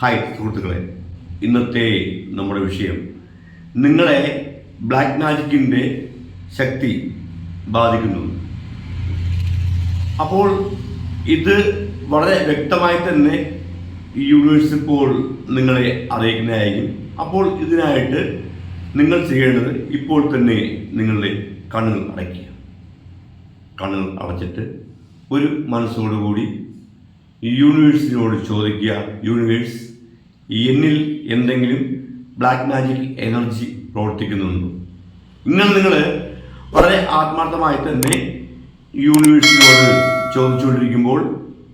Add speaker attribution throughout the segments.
Speaker 1: Hi സുഹൃത്തുക്കളെ. ഇന്നത്തെ നമ്മുടെ വിഷയം. നിങ്ങളെ ബ്ലാക്ക് മാജിക്കിന്റെ ശക്തി ബാധിക്കുന്നു. അപ്പോൾ ഇത് വളരെ വ്യക്തമായി തന്നെ യൂണിവേഴ്സ് ഇപ്പോൾ നിങ്ങളെ അറിയിക്കുന്നതായിരിക്കും. അപ്പോൾ ഇതിനായിട്ട് നിങ്ങൾ ചെയ്യേണ്ടത് ഇപ്പോൾ തന്നെ നിങ്ങളുടെ കണ്ണുകൾ അടയ്ക്കുക. കണ്ണുകൾ അടച്ചിട്ട് ഒരു മനസ്സോടുകൂടി യൂണിവേഴ്സിനോട് ചോദിക്കുക. യൂണിവേഴ്സ് എന്നിൽ എന്തെങ്കിലും ബ്ലാക്ക് മാജിക് എനർജി പ്രവർത്തിക്കുന്നുണ്ടോ? ഇങ്ങനെ നിങ്ങൾ വളരെ ആത്മാർത്ഥമായി തന്നെ യൂണിവേഴ്സിനോട് ചോദിച്ചുകൊണ്ടിരിക്കുമ്പോൾ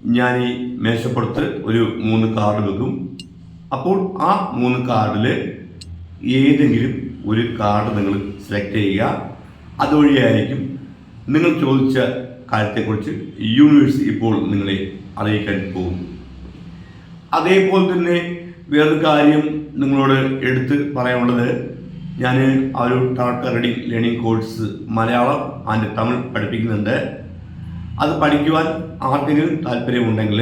Speaker 1: ഞാൻ ഈ മേശപ്പുറത്ത് ഒരു മൂന്ന് കാർഡ് വെക്കും. അപ്പോൾ ആ മൂന്ന് കാർഡിൽ ഏതെങ്കിലും ഒരു കാർഡ് നിങ്ങൾ സെലക്ട് ചെയ്യുക. അതുവഴിയായിരിക്കും നിങ്ങൾ ചോദിച്ച കാര്യത്തെക്കുറിച്ച് യൂണിവേഴ്സ് ഇപ്പോൾ നിങ്ങളെ അറിയിക്കാൻ പോകും അതേപോലെ തന്നെ വേറൊരു കാര്യം നിങ്ങളോട് എടുത്ത് പറയാനുള്ളത്. ഞാൻ ആ ഒരു Tata ready learning course Malayalam and Tamil പഠിപ്പിക്കുന്നുണ്ട്. അത് പഠിക്കുവാൻ ആർക്കെങ്കിലും താല്പര്യമുണ്ടെങ്കിൽ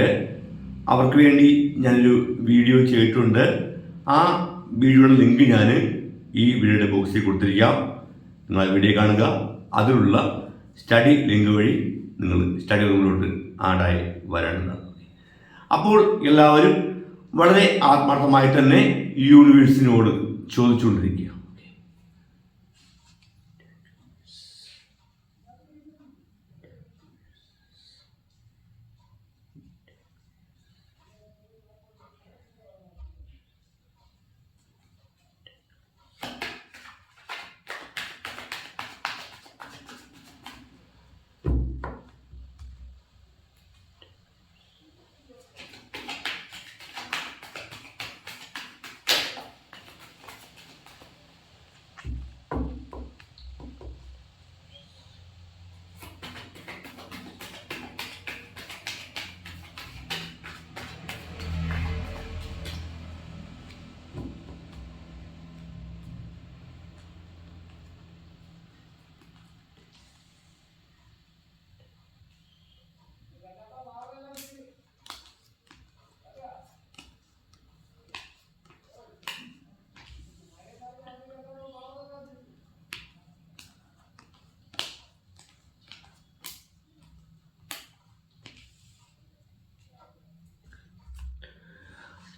Speaker 1: അവർക്ക് വേണ്ടി ഞാനൊരു വീഡിയോ ചെയ്തിട്ടുണ്ട്. ആ വീഡിയോയുടെ ലിങ്ക് ഞാൻ ഈ വീഡിയോയുടെ ബോക്സിൽ കൊടുത്തിരിക്കാം. നിങ്ങൾ ആ വീഡിയോ കാണുക. അതിലുള്ള സ്റ്റഡി ലിങ്ക് വഴി നിങ്ങൾ സ്റ്റഡി റൂമിലോട്ട് ആഡായി വരേണ്ടതാണ് അപ്പോൾ എല്ലാവരും വളരെ ആത്മാർത്ഥമായി തന്നെ യൂണിവേഴ്സിനോട് ചോദിച്ചുകൊണ്ടിരിക്കുക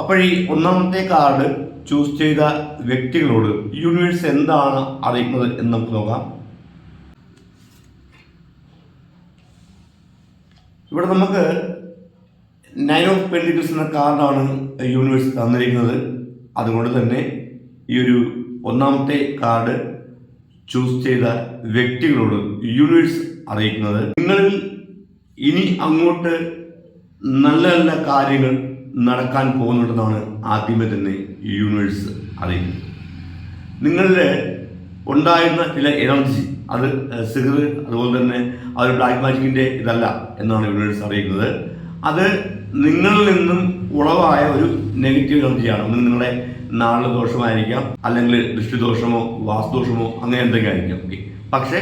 Speaker 1: അപ്പോൾ ഈ ഒന്നാമത്തെ കാർഡ് ചൂസ് ചെയ്ത വ്യക്തികളോട് യൂണിവേഴ്സ് എന്താണ് അറിയിക്കുന്നത് എന്ന് നമുക്ക് നോക്കാം. ഇവിടെ നമുക്ക് നയൻ ഓഫ് പെൻഡിക്കിൾസ് എന്ന കാർഡാണ് യൂണിവേഴ്സ് തന്നിരിക്കുന്നത്. അതുകൊണ്ട് തന്നെ ഈ ഒരു ഒന്നാമത്തെ കാർഡ് ചൂസ് ചെയ്ത വ്യക്തികളോട് യൂണിവേഴ്സ് അറിയിക്കുന്നത്. നിങ്ങളിൽ ഇനി അങ്ങോട്ട് നല്ല നല്ല കാര്യങ്ങൾ നടക്കാൻ പോകുന്നുണ്ടെന്നാണ് ആദ്യമേ തന്നെ യൂണിവേഴ്സ് അറിയുന്നത്. നിങ്ങളുടെ ഉണ്ടായിരുന്ന ചില എനർജി അത് സിഹർ അതുപോലെ തന്നെ അത് ബ്ലാക്ക് മാജിക്കിന്റെ ഇതല്ല എന്നാണ് യൂണിവേഴ്സ് അറിയുന്നത്. അത് നിങ്ങളിൽ നിന്നും ഉളവായ ഒരു നെഗറ്റീവ് എനർജിയാണ് ഒന്ന് നിങ്ങളുടെ നാളെ ദോഷമായിരിക്കാം അല്ലെങ്കിൽ ദൃഷ്ടിദോഷമോ വാസ്തുദോഷമോ അങ്ങനെ എന്തെങ്കിലും ആയിരിക്കാം. പക്ഷേ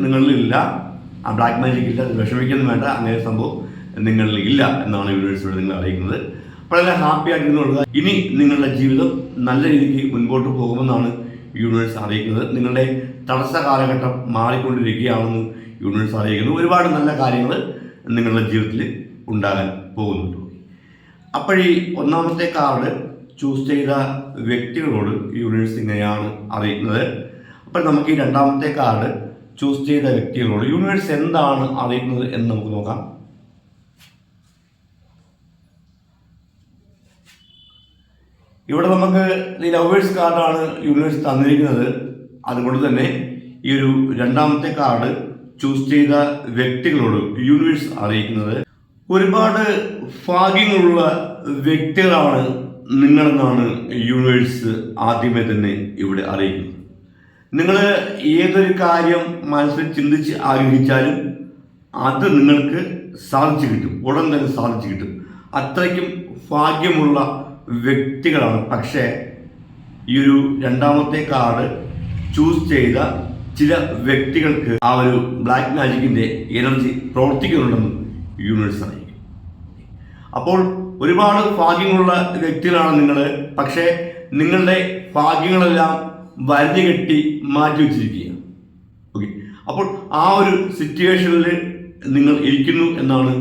Speaker 1: നിങ്ങളിൽ ഇല്ല ആ ബ്ലാക്ക് മാജിക് ഇല്ല അത് വിഷമിക്കുന്നു വേണ്ട അങ്ങനെ സംഭവം നിങ്ങളിൽ ഇല്ല എന്നാണ് യൂണിവേഴ്സിലൂടെ നിങ്ങൾ അറിയിക്കുന്നത്. വളരെ ഹാപ്പി ആയിട്ടുള്ളത് ഇനി നിങ്ങളുടെ ജീവിതം നല്ല രീതിക്ക് മുൻപോട്ട് പോകുമെന്നാണ് യൂണിവേഴ്സ് അറിയിക്കുന്നത്. നിങ്ങളുടെ തടസ്സ കാലഘട്ടം മാറിക്കൊണ്ടിരിക്കുകയാണെന്ന് യൂണിവേഴ്സ് അറിയിക്കുന്നു. ഒരുപാട് നല്ല കാര്യങ്ങൾ നിങ്ങളുടെ ജീവിതത്തിൽ ഉണ്ടാകാൻ പോകുന്നുണ്ട്. അപ്പോഴീ ഒന്നാമത്തെ കാർഡ് ചൂസ് ചെയ്ത വ്യക്തികളോട് യൂണിവേഴ്സ് ഇങ്ങനെയാണ് അറിയിക്കുന്നത്. അപ്പോൾ നമുക്ക് ഈ രണ്ടാമത്തെ കാർഡ് ചൂസ് ചെയ്ത വ്യക്തികളോട് യൂണിവേഴ്സ് എന്താണ് അറിയിക്കുന്നത് എന്ന് നമുക്ക് നോക്കാം. ഇവിടെ നമുക്ക് ഈ ലവേഴ്സ് കാർഡാണ് യൂണിവേഴ്സ് തന്നിരിക്കുന്നത്. അതുകൊണ്ട് തന്നെ ഈ ഒരു രണ്ടാമത്തെ കാർഡ് ചൂസ് ചെയ്ത വ്യക്തികളോട് യൂണിവേഴ്സ് അറിയിക്കുന്നത്. ഒരുപാട് ഭാഗ്യങ്ങളുള്ള വ്യക്തികളാണ് നിങ്ങളെന്നാണ് യൂണിവേഴ്സ് ആദ്യമേ തന്നെ ഇവിടെ അറിയിക്കുന്നത്. നിങ്ങൾ ഏതൊരു കാര്യം മനസ്സിൽ ചിന്തിച്ച് ആഗ്രഹിച്ചാലും അത് നിങ്ങൾക്ക് സാധിച്ചു കിട്ടും. ഉടൻ തന്നെ സാധിച്ചു കിട്ടും. അത്രയ്ക്കും ഭാഗ്യമുള്ള വ്യക്തികളാണ്. പക്ഷേ ഈ ഒരു രണ്ടാമത്തെ കാർഡ് ചൂസ് ചെയ്ത ചില വ്യക്തികൾക്ക് ആ ഒരു ബ്ലാക്ക് മാജിക്കിന്റെ എനർജി പ്രവർത്തിക്കുന്നുണ്ടെന്ന് യൂണിവേഴ്സ് അറിയിക്കും അപ്പോൾ ഒരുപാട് ഭാഗ്യങ്ങളുള്ള വ്യക്തികളാണ് നിങ്ങൾ. പക്ഷേ നിങ്ങളുടെ ഭാഗ്യങ്ങളെല്ലാം വരഞ്ഞു കെട്ടി മാറ്റി വെച്ചിരിക്കുകയാണ്. ഓക്കെ അപ്പോൾ ആ ഒരു സിറ്റുവേഷനിൽ നിങ്ങൾ ഇരിക്കുന്നു എന്നാണ്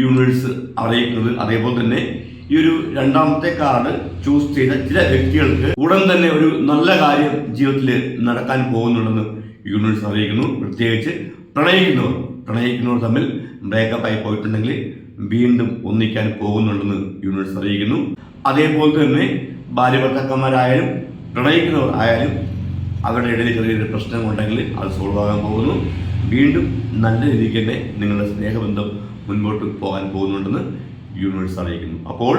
Speaker 1: യൂണിവേഴ്സ് അറിയിക്കുന്നത്. അതേപോലെ തന്നെ ഈ ഒരു രണ്ടാമത്തെ കാർഡ് ചൂസ് ചെയ്ത ചില വ്യക്തികൾക്ക് ഉടൻ തന്നെ ഒരു നല്ല കാര്യം ജീവിതത്തിൽ നടക്കാൻ പോകുന്നുണ്ടെന്ന് യൂണിവേഴ്സ് അറിയിക്കുന്നു. പ്രത്യേകിച്ച് പ്രണയിക്കുന്നവർ പ്രണയിക്കുന്നവർ തമ്മിൽ ബ്രേക്കപ്പ് ആയി പോയിട്ടുണ്ടെങ്കിൽ വീണ്ടും ഒന്നിക്കാൻ പോകുന്നുണ്ടെന്ന് യൂണിവേഴ്സ് അറിയിക്കുന്നു. അതേപോലെ തന്നെ ഭാര്യഭർത്താക്കന്മാരായാലും പ്രണയിക്കുന്നവർ ആയാലും അവരുടെ ഇടയിൽ ചെറിയൊരു പ്രശ്നമുണ്ടെങ്കിൽ അത് സോൾവ് ആകാൻ പോകുന്നു. വീണ്ടും നല്ല രീതിക്ക് തന്നെ നിങ്ങളുടെ സ്നേഹബന്ധം മുൻപോട്ട് പോകാൻ പോകുന്നുണ്ടെന്ന് യൂണിവേഴ്സ് അറിയിക്കുന്നു. അപ്പോൾ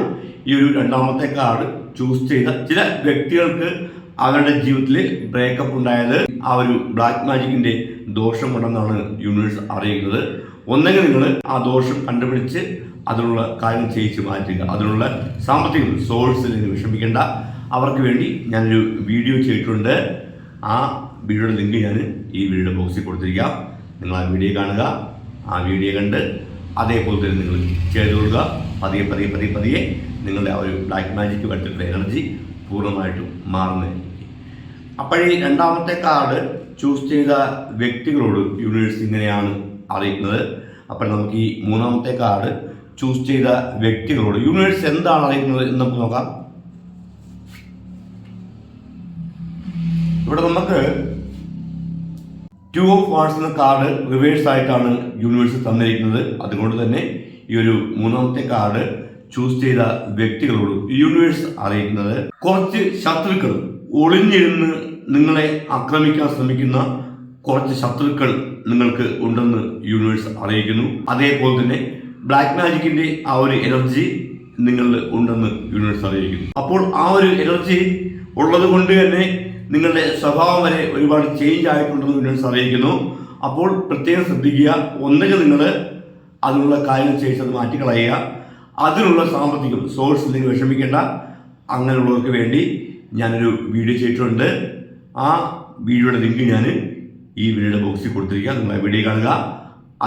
Speaker 1: ഈ ഒരു രണ്ടാമത്തെ കാർഡ് ചൂസ് ചെയ്ത ചില വ്യക്തികൾക്ക് അവരുടെ ജീവിതത്തിൽ ബ്രേക്കപ്പ് ഉണ്ടായത് ആ ഒരു ബ്ലാക്ക് മാജിക്കിന്റെ ദോഷം കൊണ്ടെന്നാണ് യൂണിവേഴ്സ് അറിയിക്കുന്നത്. ഒന്നെങ്കിൽ നിങ്ങൾ ആ ദോഷം കണ്ടുപിടിച്ച് അതിനുള്ള കാര്യം ചെയ്യിച്ച് മാറ്റുക അതിനുള്ള സാമ്പത്തിക സോഴ്സിൽ നിങ്ങൾ വിഷമിക്കേണ്ട. അവർക്ക് വേണ്ടി ഞാനൊരു വീഡിയോ ചെയ്തിട്ടുണ്ട്. ആ വീഡിയോയുടെ ലിങ്ക് ഞാൻ ഈ വീഡിയോ ബോക്സിൽ കൊടുത്തിരിക്കാം. നിങ്ങൾ ആ വീഡിയോ കാണുക. ആ വീഡിയോ കണ്ട് അതേപോലെ തന്നെ നിങ്ങൾ ചെയ്തു കൊടുക്കുക പതിയെ പതിയെ പതിയെ പതിയെ നിങ്ങളുടെ ആ ഒരു ബ്ലാക്ക് മാജിക് വരുത്തിയിട്ടുള്ള എനർജി പൂർണമായിട്ടും മാറുന്നതായിരിക്കും അപ്പോഴേ രണ്ടാമത്തെ കാർഡ് ചൂസ് ചെയ്ത വ്യക്തികളോട് യൂണിവേഴ്സ് ഇങ്ങനെയാണ് അറിയിക്കുന്നത് അപ്പോൾ നമുക്ക് ഈ മൂന്നാമത്തെ കാർഡ് ചൂസ് ചെയ്ത വ്യക്തികളോട് യൂണിവേഴ്സ് എന്താണ് അറിയിക്കുന്നത് എന്ന് നമുക്ക് നോക്കാം. ഇവിടെ നമുക്ക് ടു ഓഫ് വാർഡ്സ് എന്ന കാർഡ് റിവേഴ്സ് ആയിട്ടാണ് യൂണിവേഴ്സ് തന്നിരിക്കുന്നത്. അതുകൊണ്ട് തന്നെ ഈ ഒരു മൂന്നാമത്തെ കാർഡ് ചൂസ് ചെയ്ത വ്യക്തികളോട് യൂണിവേഴ്സ് അറിയിക്കുന്നത് കുറച്ച് ശത്രുക്കൾ ഒളിഞ്ഞിരുന്ന് നിങ്ങളെ ആക്രമിക്കാൻ ശ്രമിക്കുന്ന കുറച്ച് ശത്രുക്കൾ നിങ്ങൾക്ക് ഉണ്ടെന്ന് യൂണിവേഴ്സ് അറിയിക്കുന്നു. അതേപോലെ തന്നെ ബ്ലാക്ക് മാജിക്കിന്റെ ആ ഒരു എനർജി നിങ്ങളിൽ ഉണ്ടെന്ന് യൂണിവേഴ്സ് അറിയിക്കുന്നു. അപ്പോൾ ആ ഒരു എനർജി ഉള്ളത് കൊണ്ട് തന്നെ നിങ്ങളുടെ സ്വഭാവം വരെ ഒരുപാട് ചേഞ്ച് ആയിട്ടുണ്ടെന്ന് യൂണിവേഴ്സ് അറിയിക്കുന്നു. അപ്പോൾ പ്രത്യേകം ശ്രദ്ധിക്കുക. ഒന്നുകിൽ നിങ്ങൾ അതിനുള്ള കാര്യം ചെയ്ത് മാറ്റിക്കളയുക അതിനുള്ള സാമ്പത്തികം സോഴ്സ് നിങ്ങൾ വിഷമിക്കേണ്ട. അങ്ങനെയുള്ളവർക്ക് വേണ്ടി ഞാനൊരു വീഡിയോ ചെയ്തിട്ടുണ്ട്. ആ വീഡിയോയുടെ ലിങ്ക് ഞാൻ ഈ വീഡിയോയുടെ ബോക്സിൽ കൊടുത്തിരിക്കുക നിങ്ങൾ വീഡിയോ കാണുക.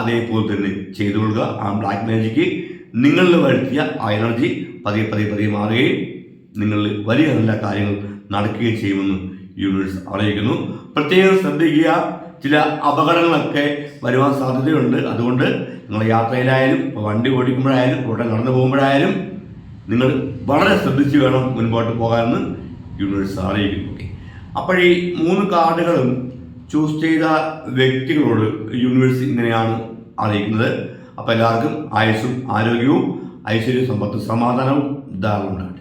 Speaker 1: അതേപോലെ തന്നെ ചെയ്തു കൊള്ളുക. ആ ബ്ലാക്ക് മാജിക്ക് നിങ്ങളിൽ വരുത്തിയ ആ എനർജി പതിയെ പതിയെ പതിയെ മാറുകയും നിങ്ങളിൽ വലിയ നല്ല കാര്യങ്ങൾ നടക്കുകയും ചെയ്യുമെന്ന് യൂണിവേഴ്സ് അറിയിക്കുന്നു. പ്രത്യേകം ശ്രദ്ധിക്കുക. ചില അപകടങ്ങളൊക്കെ വരുവാൻ സാധ്യതയുണ്ട്. അതുകൊണ്ട് നിങ്ങൾ യാത്രയിലായാലും ഇപ്പോൾ വണ്ടി ഓടിക്കുമ്പോഴായാലും കൂട്ടം നടന്നു പോകുമ്പോഴായാലും നിങ്ങൾ വളരെ ശ്രദ്ധിച്ച് വേണം മുൻപോട്ട് പോകാമെന്ന് യൂണിവേഴ്സ് അറിയിക്കുന്നു. അപ്പോൾ ഈ മൂന്ന് കാർഡുകളും ചൂസ് ചെയ്ത വ്യക്തികളോട് യൂണിവേഴ്സ് ഇങ്ങനെയാണ് അറിയിക്കുന്നത്. അപ്പോൾ എല്ലാവർക്കും ആയുസ്സും ആരോഗ്യവും ഐശ്വര്യ സമ്പത്തും സമാധാനവും ധാരണ